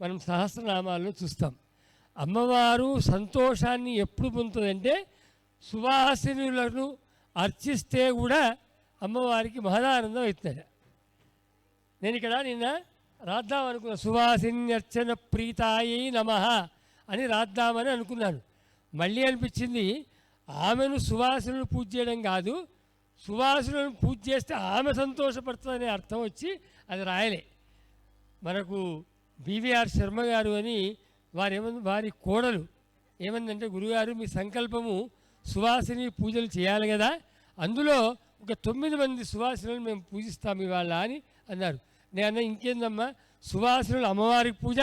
మనం సహస్రనామాల్లో చూస్తాం. అమ్మవారు సంతోషాన్ని ఎప్పుడు పొందుతుందంటే సువాసినులను అర్చిస్తే కూడా అమ్మవారికి మహదానందం అవుతుంది. నేను ఇక్కడ నిన్న రాద్దాం అనుకున్నా సువాసిన్యర్చన ప్రీతాయై నమ అని రాద్దామని అనుకున్నాను. మళ్ళీ అనిపించింది ఆమెను సువాసనను పూజ చేయడం కాదు సువాసనను పూజ చేస్తే ఆమె సంతోషపడుతుందనే అర్థం వచ్చి అది రాయలే. మనకు బీవీఆర్ శర్మ గారు అని వారు ఏమంది వారి కోడలు. ఏమందంటే గురుగారు మీ సంకల్పము సువాసిని పూజలు చేయాలి కదా. అందులో ఒక తొమ్మిది మంది సువాసినులు మేము పూజిస్తాం ఇవాళ అని అన్నారు. నేను అన్న ఇంకేందమ్మా సువాసినులు అమ్మవారి పూజ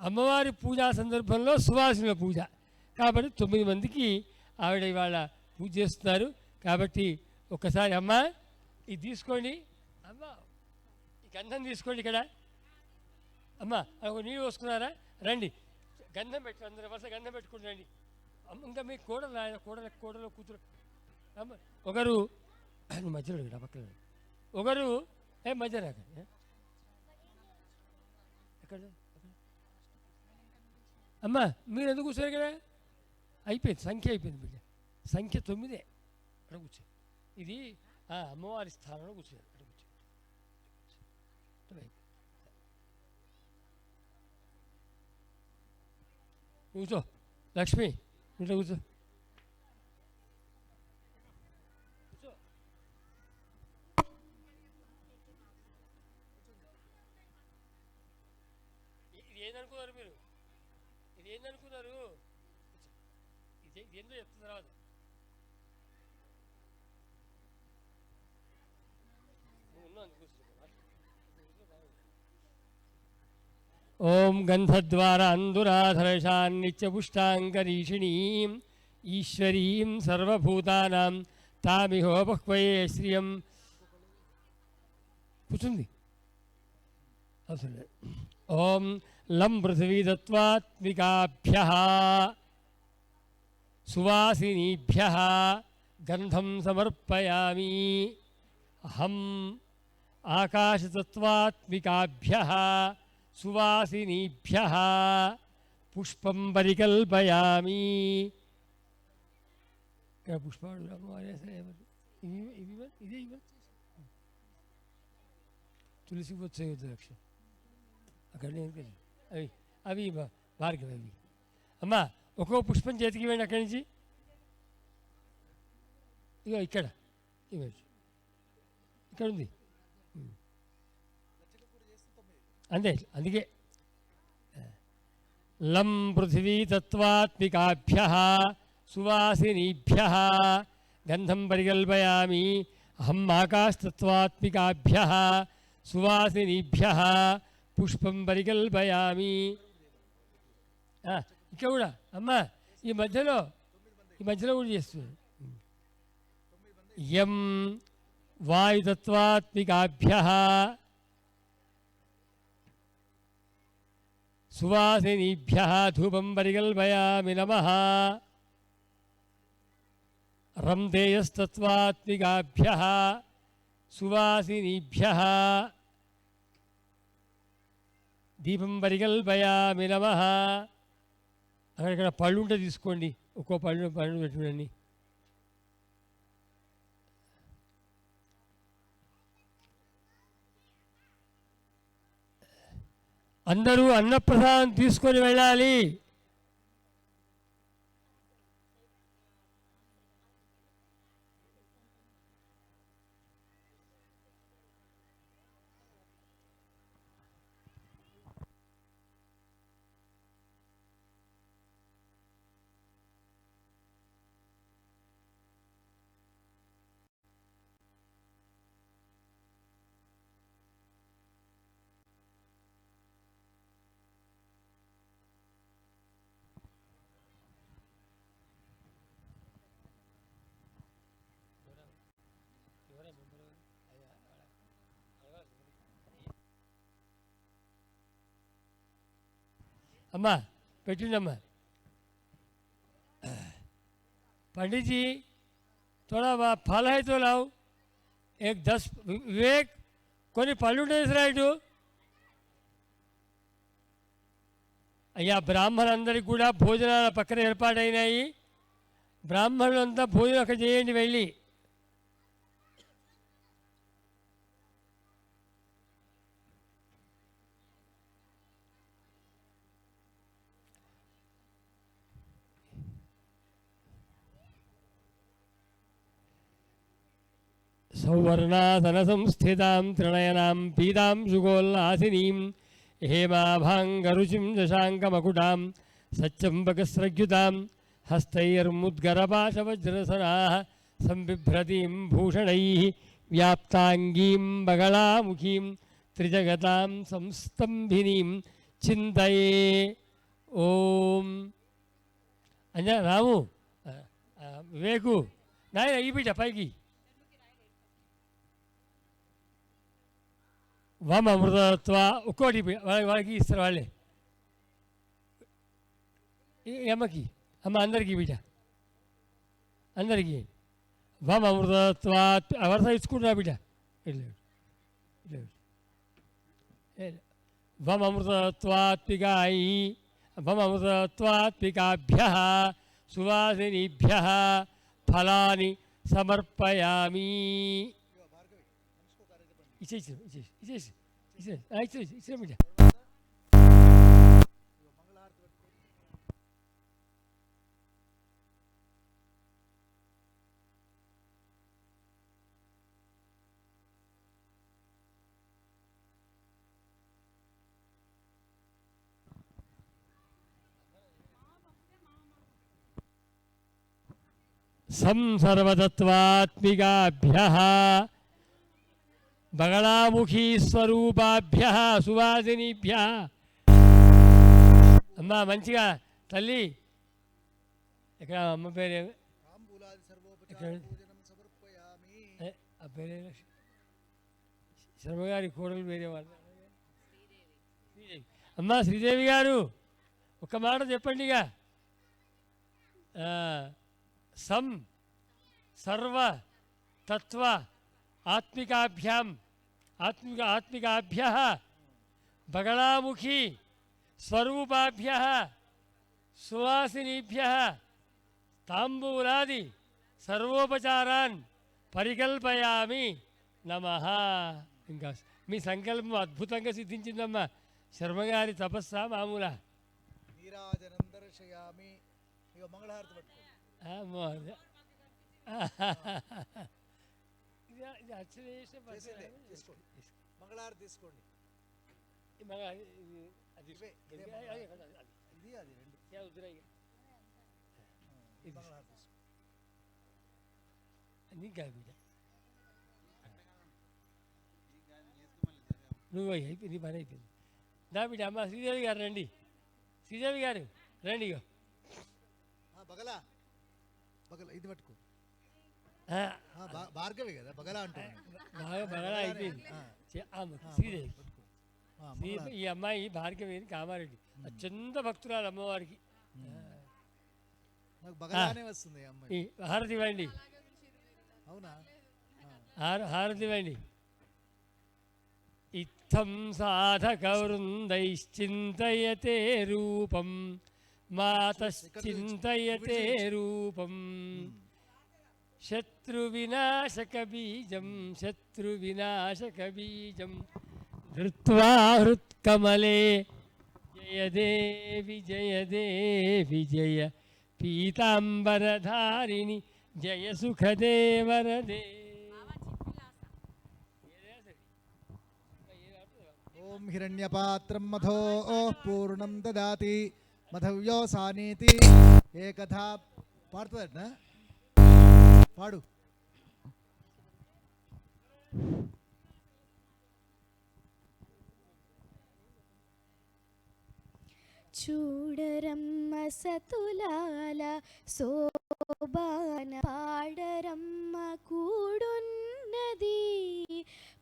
అమ్మవారి పూజా సందర్భంలో సువాసినుల పూజ. కాబట్టి తొమ్మిది మందికి ఆవిడ ఇవాళ పూజ చేస్తున్నారు. కాబట్టి ఒకసారి అమ్మ ఇది తీసుకోండి. అమ్మ ఈ గంధం తీసుకోండి ఇక్కడ. అమ్మ ఒక నీళ్ళు పోసుకున్నారా? రండి. గంధం పెట్టు అందరు వరుస గంధం పెట్టుకుని రండి. ఇంకా మీ కోడలు ఆయన కోడలు కోడలు కూతురు. అమ్మ ఒకరు మధ్యలో రా పక్కన ఒకరు ఏ మధ్య రాక ఏ? ఎక్కడ? అమ్మ మీరు ఎందుకు కూర్చోరు కదా అయిపోయింది సంఖ్య అయిపోయింది బిడ్డ. సంఖ్య తొమ్మిదే. అక్కడ కూర్చో. ఇది అమ్మవారి స్థానంలో కూర్చోరు అక్కడ కూర్చో అయిపోయింది. కూర్చో. లక్ష్మి ఇంట్లో కూర్చో. ఇది ఏందనుకున్నారు మీరు? ఇది ఏందనుకున్నారు? ఇది ఇది ఏందో తర్వాత నువ్వు ఉన్నావు అందుకు కూర్చో. ఓం గంధద్వార అందురాధరశాన్నిత్యపుష్టాంగరీషిణీం ఈశ్వరీం సర్వభూతానాం తామిహోపహ్వయే శ్రియం. కూర్చుంది. అసలు ఓం లం పృథివీదత్వాత్మికాభ్య సువాసినీభ్య గంధం సమర్పయామి. అహం ఆకాశతత్వాత్మికాభ్య సువాసినీభ్య పుష్పం పరికల్పయామి. ఇక్కడ పుష్పాలు ఇదే తులసి వచ్చే లక్ష అక్కడ అవి అవి ఇవ్వ- భార్గవి అవి. అమ్మా ఒక్కో పుష్పం చేతికి ఇవ్వండి అక్కడి నుంచి. ఇగో ఇక్కడ. ఇవ్వచ్చు. ఇక్కడ ఉంది అంతే. అందుకే లం పృథివీ తత్వాత్మికాభ్య సువాసినీభ్య గంధం పరికల్పయామి అహం ఆకాశతత్వాత్మికాభ్య సువాసినీభ్య పుష్పం పరికల్పయామి. ఆ, ఇక్కడ కూడా అమ్మా ఈ మధ్యలో ఈ మధ్యలో కూడా చేస్తున్నాడు యం వాయుతత్వాత్మికాభ్య సువాసినీభ్య ధూపం పరికల్పయామి నమ. రంధేయస్తత్వాత్మికాభ్య సువాసినీభ్య. దీపం పరికల్పయామి నమ. అక్కడిక్కడ పళ్ళు ఉంటే తీసుకోండి. ఒక్కో పళ్ళు పళ్ళు పెట్టుకోండి అందరూ అన్నప్రసాదం తీసుకొని వెళ్ళాలి. अम्मा పెట్టిండమ్మా पंडित जी थोड़ा वहाँ फल है तो लाओ एक दस विवेक కొన్ని పళ్ళు తీసురా ఇటు అయ్యా బ్రాహ్మణులందరికీ కూడా భోజనాల పక్కన ఏర్పాటైనాయి బ్రాహ్మణులంతా భోజనం అక్కడ చేయండి వెళ్ళి సౌవర్ణాసన సంస్థితాం త్రినయనాం పీతాం సుగోల్లాసినీం హేమాభాంగరుచిం శశాంకమకుటాం సత్యంబకస్రగ్యుతాం హస్తైర్ముద్గరపాశవజ్రసనా సంబిభ్రతీం భూషణై వ్యాప్తాంగీం బగళాముఖీం త్రిజగతాం సంస్తంభినీం చింతయే ఓం అంజా రాము వివేకు నాయన ఈ బిడ్డ పైకి। వామ అమృతత్వ ఒక్కోటి ఇప్పి- వాళ్ళ- వాళ్ళకి ఇస్తారు వాళ్ళే ఈ అమ్మకి అమ్మ అందరికీ బిడ్డ అందరికీ వామ అమృతత్వ వరస ఇచ్చుకుంటున్నా బిడ్డ వెళ్ళు వెళ్ళు వమ అమృతత్వాత్మికాయి వమ అమృతత్వాత్మికాభ్య సువాసినిభ్య ఫలాని సమర్పయామి 이제 있어 이제 이제 있어 이제 아 있어 있어 보자. संसर्वतत्वात्मिकाभ्यः స్వరూపాభ్య సువాసినిభ్య. అమ్మా మంచిగా తల్లి. ఇక్కడ అమ్మ పేరే? ఆ పేరే శర్మగారి కోడలు వేరే వాళ్ళు. అమ్మా శ్రీదేవి గారు ఒక మాట చెప్పండి ఇక. సం సర్వ తత్వ ఆత్మికాభ్యాం ఆత్మిక ఆత్మికాభ్య బగళాముఖి స్వరూపాభ్య సువాసినిభ్య తాంబూలాది సర్వోపచారాన్ పరికల్పయామి నమ. ఇంకా మీ సంకల్పం అద్భుతంగా సిద్ధించిందమ్మా. శర్మగారి తపస్సా మామూలా? నీరాజనం దర్శయామి ఇక మంగళహారతి పట్టుకో. ఇది పద్ధతి. చేసిందే, తీసుకోండి. మంగళహారతి ఇది అది ఇదే రెండు. ఇది మంగళహారతి అన్నీ నువ్వు అయిపోయింది నీ పని అయిపోయింది. నా బిడ్డ అమ్మ శ్రీదేవి గారు రండి. శ్రీదేవి గారు రండి ఇగో. ఆ, బగలా. బగల ఇది పట్టుకో. భార్గవి కదా బగలా అంటున్నాను బాగా అయిపోయింది. ఆమె శ్రీదేవి. ఈ అమ్మాయి భార్గవి కామారెడ్డి. అత్యంత భక్తురాలు అమ్మవారికి. హారతి ఇవ్వండి. అవునా? హారతి ఇవ్వండి. ఇత్థం సాధక వృందైశ్చింతయతే రూపం మాతశ్చింతయతే రూపం. శత్రువినాశక బీజం శత్రువినాశక బీజం ధృత్వా హృత్కమలే. జయ దేవి జయ దేవి జయ పీతాంబరధారిణి జయ సుఖదేవరదే. ఓం హిరణ్యపాత్రం మధో పూర్ణం దదాతి మధవ్యోసానీతి ఏకథా పాడుతుందట పాడు చూడరమ్మ సతులాల శోభాన పాడరమ్మ కూడున్నది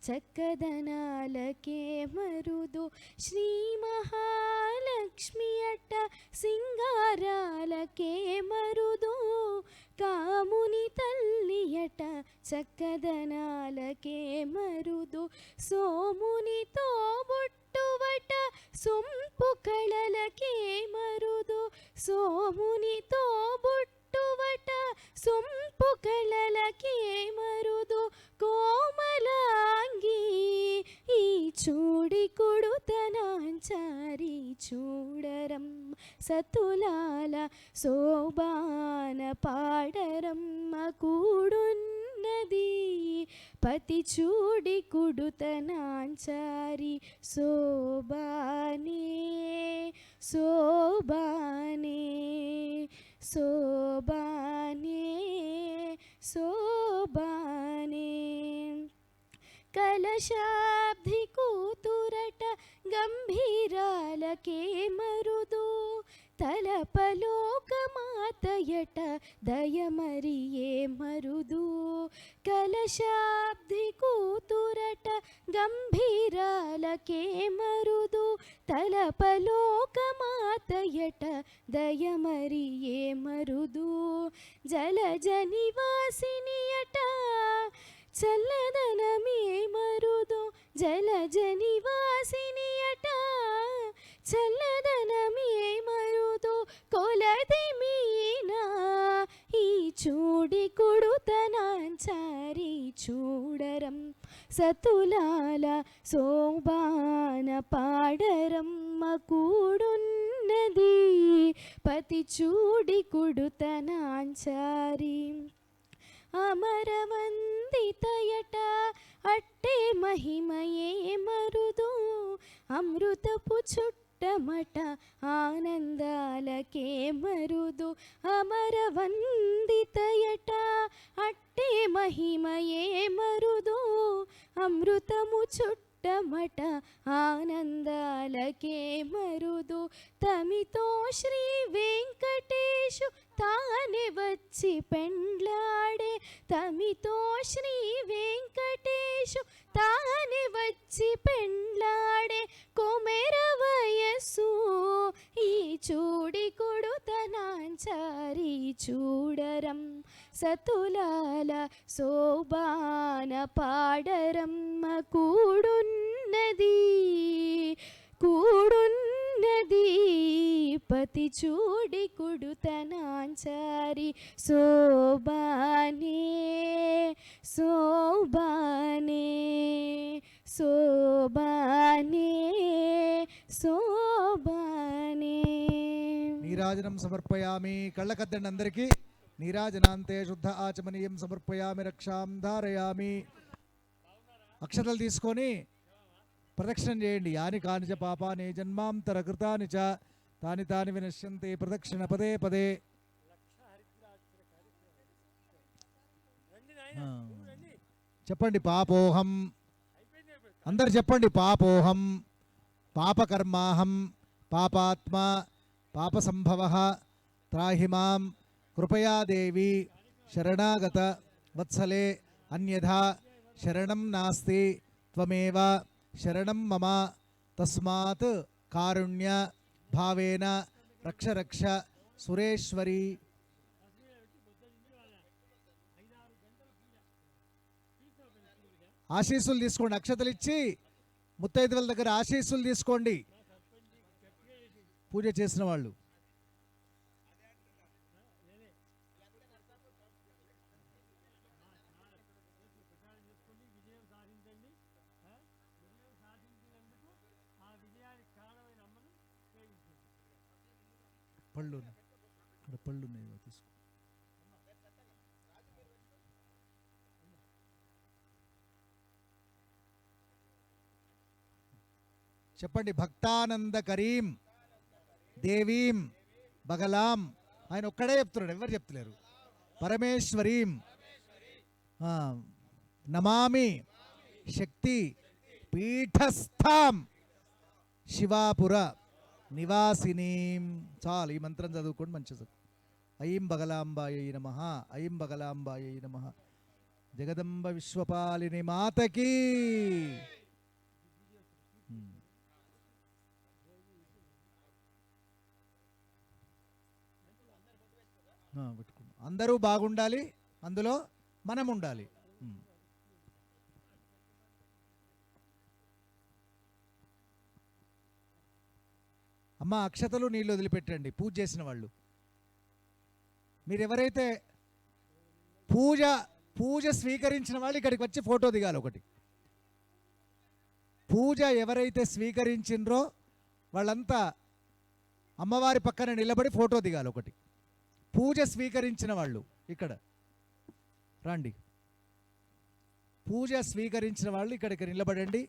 తల్లియట చక్కదనాలకే మరుదు శ్రీ మహాలక్ష్మి అట సింగారాలకే మరుదు కాముని తల్లియట చక్కదనాలకే మరుదు సోమునితో బొట్టువట సొంపు కళలకే మరుదు సోమునితో బొట్టువట సొంపు కళలకే మరుదు కోమలాంగి ఈ చూడి కొడుతనాంచారి చూడరం సతులాల శోభాన పాడరమ్మ కూడున్నది పతి చూడి కుడుతనాంచారి శోభానే శోభానే శోభానే శోభానే. కలశాబ్ది కూతురట గంభీరాలకే మరుదు. తలపలోకమాతయట దయమరియే మరుదు. కలశాబ్ది కూతురట గంభీరాలకే మరుదు. తలపలోక తలపలోకమాతయట దయమరియే మరుదు జలజ నివాసినియట చల్లదనమే మరుదు జలజ నివాసినియట చల్లదనమే మరుదు కొలది మీనా ఈ చూడి కొడుతనాంచారి చూడరం సతులాల శోభాన పాడరమ్మ ఉన్నది. పతి చూడి కుడుతనాంచారి. అమరవందితయట అట్టే మహిమయే మరుదు. అమృతపు చుట్టమట ఆనందాలకే మరుదు. అమరవందితయట అట్టే మహిమయే మరుదు. అమృతము చుట్టమట ఆనందాలకే మరుదు. తమితో శ్రీ వెంకటేశు తానే వచ్చి పెండ్లాడే. తమితో శ్రీ వెంకటేశు తానే వచ్చి పెండ్లాడే. కొమెర వయస్సు ఈ చూడి కొడుతనాంచారి చూడరం. సతులాల శోభాన పాడరమ్మ కూడున్నది కూడున్నది పతి చూడి కుడుతనాంచారి శోభానే శోభానే శోభానే శోభానే నీరాజనం సమర్పయామి కళ్ళకద్దండి అందరికీ. నీరాజనాంతే శుద్ధ ఆచమనీయం సమర్పయామి రక్షాం ధారయామి. అక్షతలు తీసుకొని ప్రదక్షిణం చేయండి. యాని కానిచ పాపాని జన్మాంతర కృతాని చ తాని తాని వినశ్యంతి ప్రదక్షిణ పదే పదే. చెప్పండి పాపోహం. అందరు చెప్పండి పాపోహం. పాపకర్మాహం. పాపాత్మ. పాపసంభవ. త్రాహి కృపయాదేవి శరణాగత వత్సలే అన్యథా శరణం నాస్తి త్వమేవ శరణం మమ తస్మాత్ కారుణ్య భావేన రక్ష రక్ష సురేశ్వరి. ఆశీస్సులు తీసుకోండి అక్షతలు ఇచ్చి ముత్తైదువుల దగ్గర ఆశీస్సులు తీసుకోండి. పూజ చేసిన వాళ్ళు. పళ్ళు అక్కడ పళ్ళు ఉన్నాయి తీసుకో. చెప్పండి భక్తానంద కరీం దేవీం బగలాం. ఆయన ఒక్కడే చెప్తున్నాడు ఎవరు చెప్తలేరు? పరమేశ్వరీం. ఆ, నమామి శక్తి పీఠస్థాం శివాపుర. నివాసిని. చాలు ఈ మంత్రం చదువుకోండి మంచిది ఐం బగలాంబాయ నమ ఐం బగలాంబాయ నమ. జగదంబ విశ్వపాలిని మాతకి. పెట్టుకున్నాం. అందరూ బాగుండాలి అందులో మనం ఉండాలి అమ్మ అక్షతలు నీళ్ళు వదిలిపెట్టండి పూజ చేసిన వాళ్ళు. మీరు ఎవరైతే పూజ పూజ స్వీకరించిన వాళ్ళు ఇక్కడికి వచ్చి ఫోటో దిగాలి ఒకటి. పూజ ఎవరైతే స్వీకరించిండ్రో వాళ్ళంతా అమ్మవారి పక్కన నిలబడి ఫోటో దిగాలి ఒకటి. పూజ స్వీకరించిన వాళ్ళు ఇక్కడ. రండి. పూజ స్వీకరించిన వాళ్ళు ఇక్కడికి నిలబడండి.